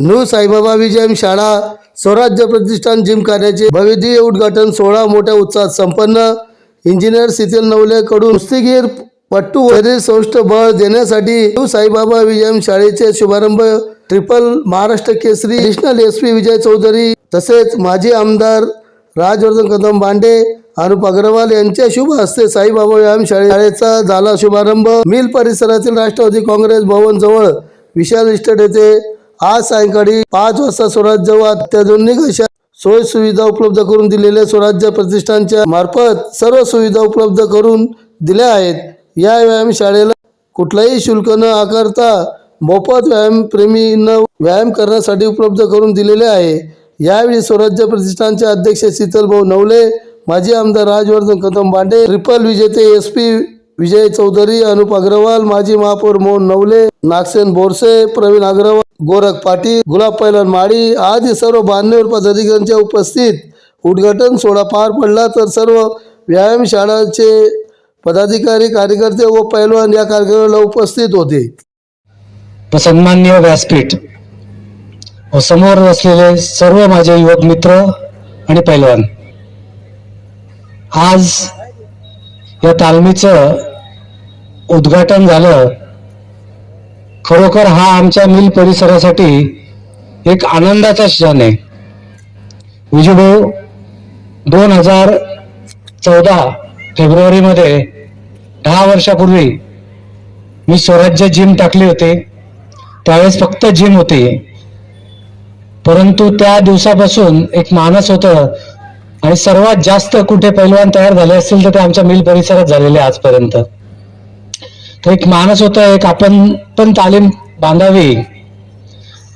New Saibaba Vijayam शाळा स्वराज्य प्रतिष्ठान जिमखान्याचे भविधीय उद्घाटन सोहळा मोठ्या उत्साहात संपन्न. इंजिनियर शीतल नवले कडून कुस्तीगीर पट्टू शरीर सौष्ठ बळ देण्यासाठी न्यू साईबाबा विजयम शाळेचे शुभारंभ. Triple Maharashtra Kesari national S P Vijay Chaudhari तसेच माजी आमदार राजवर्धन कदम बांडे अनुप अग्रवाल यांच्या शुभ हस्ते साईबाबा व्यायाम शाळे- शाळेचा झाला शुभारंभ. मिल परिसरातील राष्ट्रवादी काँग्रेस भवन जवळ विशाल इस्टेट येथे आज सायंकाळी पाच वाजता स्वराज्य व अत्याधुनिक अशा सोय सुविधा उपलब्ध करून दिलेल्या स्वराज्य प्रतिष्ठानच्या मार्फत सर्व सुविधा उपलब्ध करून दिल्या आहेत. या व्यायाम शाळेला कुठलाही शुल्क न आकारता मोफत व्यायाम प्रेमींना व्यायाम करण्यासाठी उपलब्ध करून दिलेले आहे. यावेळी स्वराज्य प्रतिष्ठानचे अध्यक्ष शीतलभाऊ नवले माजी आमदार राजवर्धन कदम बांडे ट्रिपल विजेते एस पी विजय चौधरी अनुप अग्रवाल माजी महापौर मोहन नवले नागसेन बोरसे प्रवीण अग्रवाल गोरख पाटील गुलाब पैलवान माळी आदी सर्व बांधणीवर पदाधिकाऱ्यांच्या उपस्थित उद्घाटन सोहळा पार पडला. तर सर्व व्यायामशाळाचे पदाधिकारी कार्यकर्ते व पैलवान या कार्यक्रमाला उपस्थित होते. सन्मान्य सन्माननीय व्यासपीठ व समोर असलेले सर्व माझे युवक मित्र आणि पैलवान आज या तालमीचं उद्घाटन झालं खरोखर हा आमच्या मिल परिसरासाठी एक आनंदाचा क्षण आहे. विजूभाऊ दोन हजार चौदा फेब्रुवारीमध्ये दहा वर्षापूर्वी मी स्वराज्य जिम टाकले होते. त्यावेळेस फक्त जिम होते. परंतु त्या दिवसापासून एक मानस होतं आणि सर्वात जास्त कुठे पैलवान तयार झाले असतील तर ते आमच्या मिल परिसरात झालेले आजपर्यंत. तर एक मानस होता एक आपण पण तालीम बांधावी.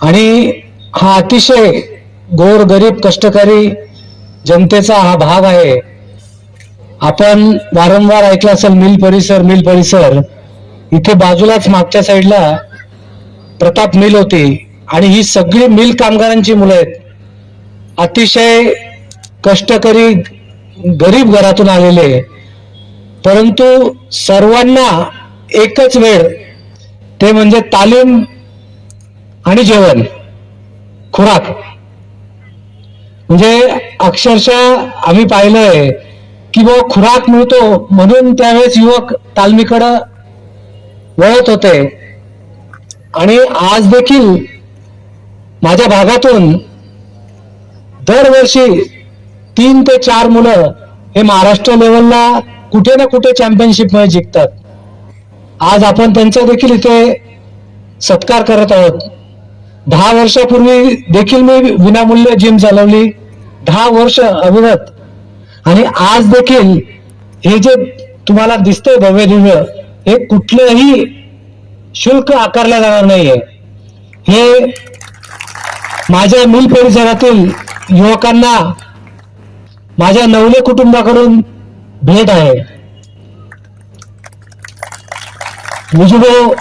आणि हा अतिशय गोर गरीब कष्टकरी जनतेचा हा भाग आहे. आपण वारंवार ऐकलं असेल मिल परिसर मिल परिसर. इथे बाजूलाच मागच्या साईडला प्रताप मिल होती. आणि ही सगळी मिल कामगारांची मुलं आहेत. अतिशय कष्टकरी गरीब घरातून आलेले. परंतु सर्वांना एकच वेळ. ते म्हणजे तालीम आणि जेवण. खुराक. म्हणजे अक्षरशः आम्ही पाहिलंय की बुवा खुराक मिळतो म्हणून त्यावेळेस युवक तालमीकडं वळत होते. आणि आज देखील माझ्या भागातून दरवर्षी तीन ते चार मुलं हे महाराष्ट्र लेवलला कुठे ना कुठे चॅम्पियनशिपमध्ये जिंकतात. आज आपण त्यांचा देखील इथे सत्कार करत आहोत. दहा वर्षापूर्वी देखील मी विनामूल्य जिम चालवली. दहा वर्ष अविरत. आणि आज देखील हे जे तुम्हाला दिसतंय भव्य दिव्य हे कुठलंही शुल्क आकारलं जाणार नाहीये. हे माझ्या मिल परिसरातील युवकांना माझ्या नवले कुटुंबाकडून भेट आहे. विजूभाऊ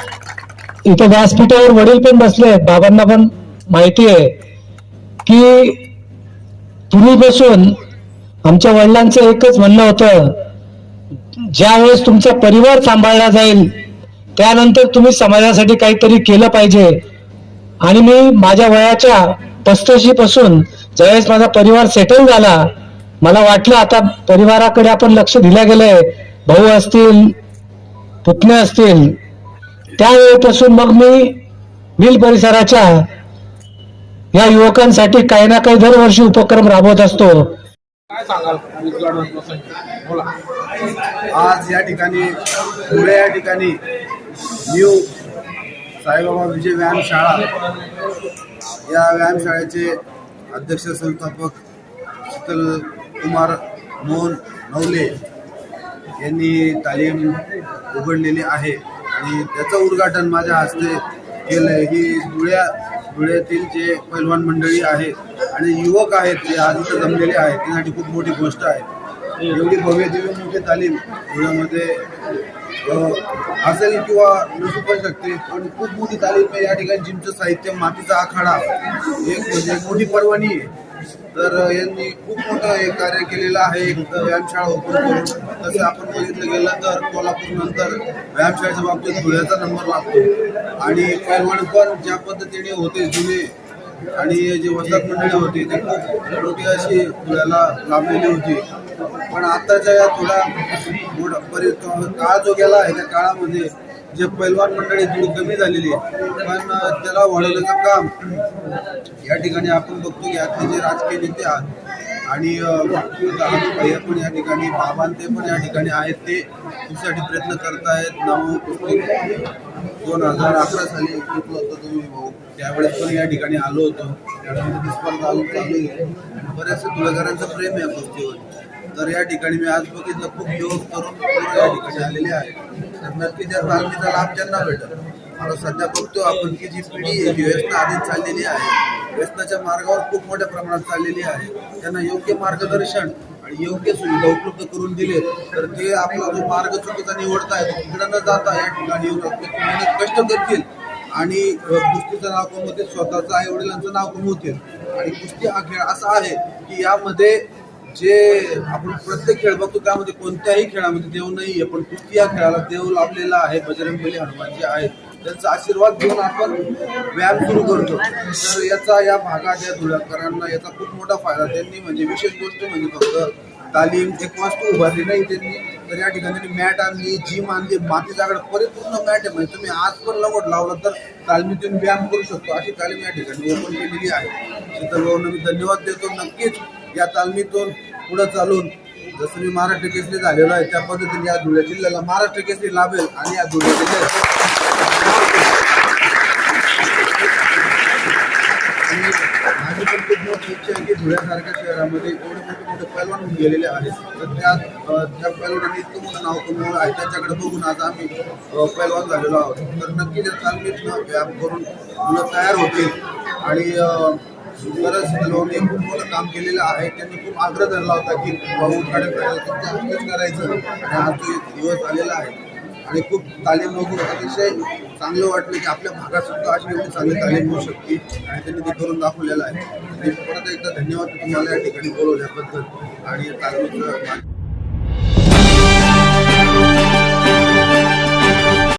इथं व्यासपीठावर वडील पण बसले आहेत बाबांना पण माहिती आहे की पूर्वीपासून आमच्या वडिलांचं एकच म्हणणं होतं ज्या वेळेस तुमचा परिवार सांभाळला जाईल त्यानंतर तुम्ही समाजासाठी काहीतरी केलं पाहिजे. आणि मी माझ्या वयाच्या पस्तीशी पासून ज्यावेळेस माझा परिवार सेटल झाला मला वाटलं आता परिवाराकडे आपण लक्ष दिलं गेलंय. भाऊ असतील पुतणे असतील त्यावेळेपासून मग मी मिल परिसराच्या या युवकांसाठी काही ना काही दरवर्षी उपक्रम राबवत असतो. काय सांगाल? बोला. आज या ठिकाणी पुढे या ठिकाणी न्यू साईबाबा विजय व्यायामशाळा या व्यायामशाळेचे अध्यक्ष संस्थापक शीतल कुमार मोहन नवले यांनी तालीम उघडलेली आहे. आणि त्याचं उद्घाटन माझ्या हस्ते केलं आहे ही धुळ्या धुळ्यातील जे पैलवान मंडळी आहे आणि युवक आहेत जे आज इथं जमलेले आहेत त्यासाठी खूप मोठी गोष्ट आहे. एवढी भव्य दिव्य मोठी तालीम धुळ्यामध्ये असेल किंवा नसू पण शकते पण खूप मोठी तालीम या ठिकाणी जिमचं साहित्य मातीचा आखाडा एक म्हणजे मोठी पर्वणी आहे. तर यांनी खूप मोठं हे कार्य केलेलं आहे. एक व्यायामशाळा ओपन करून तसं आपण बघितलं गेलं तर कोल्हापूर नंतर व्यायामशाळेच्या बाबतीत धुळ्याचा नंबर लागतो. आणि पैलवान पण ज्या पद्धतीने होते जुने आणि जे वसाहत मंडळी होती ती खूप मोठी अशी धुळ्याला लाभलेली होती. पण आताच्या या थोडा मोठा काळ जो गेला आहे त्या काळामध्ये जे पैलवान मंडळी थोडी कमी झालेली आहे. पण त्याला वाढवण्याचं काम या ठिकाणी आपण बघतो की आता जे राजकीय नेते आहात आणि भैया पण या ठिकाणी बाबांते पण या ठिकाणी आहेत ते. तुमच्यासाठी प्रयत्न करतायत. नऊ दोन हजार अकरा साली घेतलं होतं तुम्ही भाऊ. त्यावेळेस पण या ठिकाणी आलो होतो. त्यावेळेस स्पर्धा चालू आहे. बऱ्याचशा धुळेकरांचं प्रेम आहे या गोष्टीवर. तर या ठिकाणी मी आज बघितलं खूप दिवस करून या ठिकाणी आलेले आहेत. तर नक्की त्या तालमीचा लाभ त्यांना भेटत आता सध्या बघतो आपण की जी पिढी आहे जी व्यसना आधीच चाललेली आहे व्यसनाच्या मार्गावर खूप मोठ्या प्रमाणात चाललेली आहे. त्यांना योग्य मार्गदर्शन आणि योग्य सुविधा उपलब्ध करून दिले तर ते आपला जो मार्ग चुकीचा निवडताय तो तिकडं न जाता या ठिकाणी मेहनत कष्ट करतील. आणि कुस्तीचं नाव कमवतील स्वतःचं आई वडिलांचं नाव कमवतील. आणि कुस्ती हा खेळ असा आहे की यामध्ये जे आपण प्रत्येक खेळ बघतो त्यामध्ये कोणत्याही खेळामध्ये देव नाही आहे पण कुस्ती या खेळाला देव लाभलेला आहे. बजरंगबली हनुमानजी आहेत. त्यांचा आशीर्वाद घेऊन आपण व्यायाम सुरू करतो. तर याचा या भागात या धुळ्याकरांना याचा खूप मोठा फायदा त्यांनी म्हणजे विशेष गोष्ट म्हणजे फक्त तालीम एक वास्तू उभारली नाही त्यांनी. तर या ठिकाणी मॅट आणली जिम आणली माती परिपूर्ण मॅट आहे. म्हणजे तुम्ही आज पण लवट लावलं तर तालमीतून व्यायाम करू शकतो. अशी तालीम या ठिकाणी ओपन केलेली आहे. शीतल मी धन्यवाद देतो. नक्कीच या तालमीतून पुढं चालून जसं मी महाराष्ट्र केसरी झालेलो आहे त्या पद्धतीने या धुळे जिल्ह्याला महाराष्ट्र केसरी लाभेल आणि या धुळे जिल्ह्यात माझी इच्छा आहे की धुळ्यासारख्या शहरामध्ये एवढे मोठे मोठे पैलवान होऊन गेलेले आहेत. तर त्या त्या पैलवानांनी इतकं मोठं नाव कमवलं आहे. त्याच्याकडे बघून आज आम्ही पैलवान झालेलो आहोत. तर नक्कीच या तालमीतनं व्यायाम करून मुलं तयार होतील. आणि अ, बरंच लोकांनी खूप मोठं काम केलेलं आहे. त्यांनी खूप आग्रह धरला होता की भाऊ उद्घाटन करायचं तुमच्या हस्तेच करायचं. आणि हा जो दिवस आलेला आहे. आणि खूप तालीम बघून अतिशय चांगलं वाटलं की आपल्या भागात सुद्धा अशी एवढी चांगली तालीम होऊ शकते आणि त्यांनी ते करून दाखवलेलं आहे. आणि परत एकदा धन्यवाद तुम्हाला या ठिकाणी बोलवल्याबद्दल आणि तालमीचं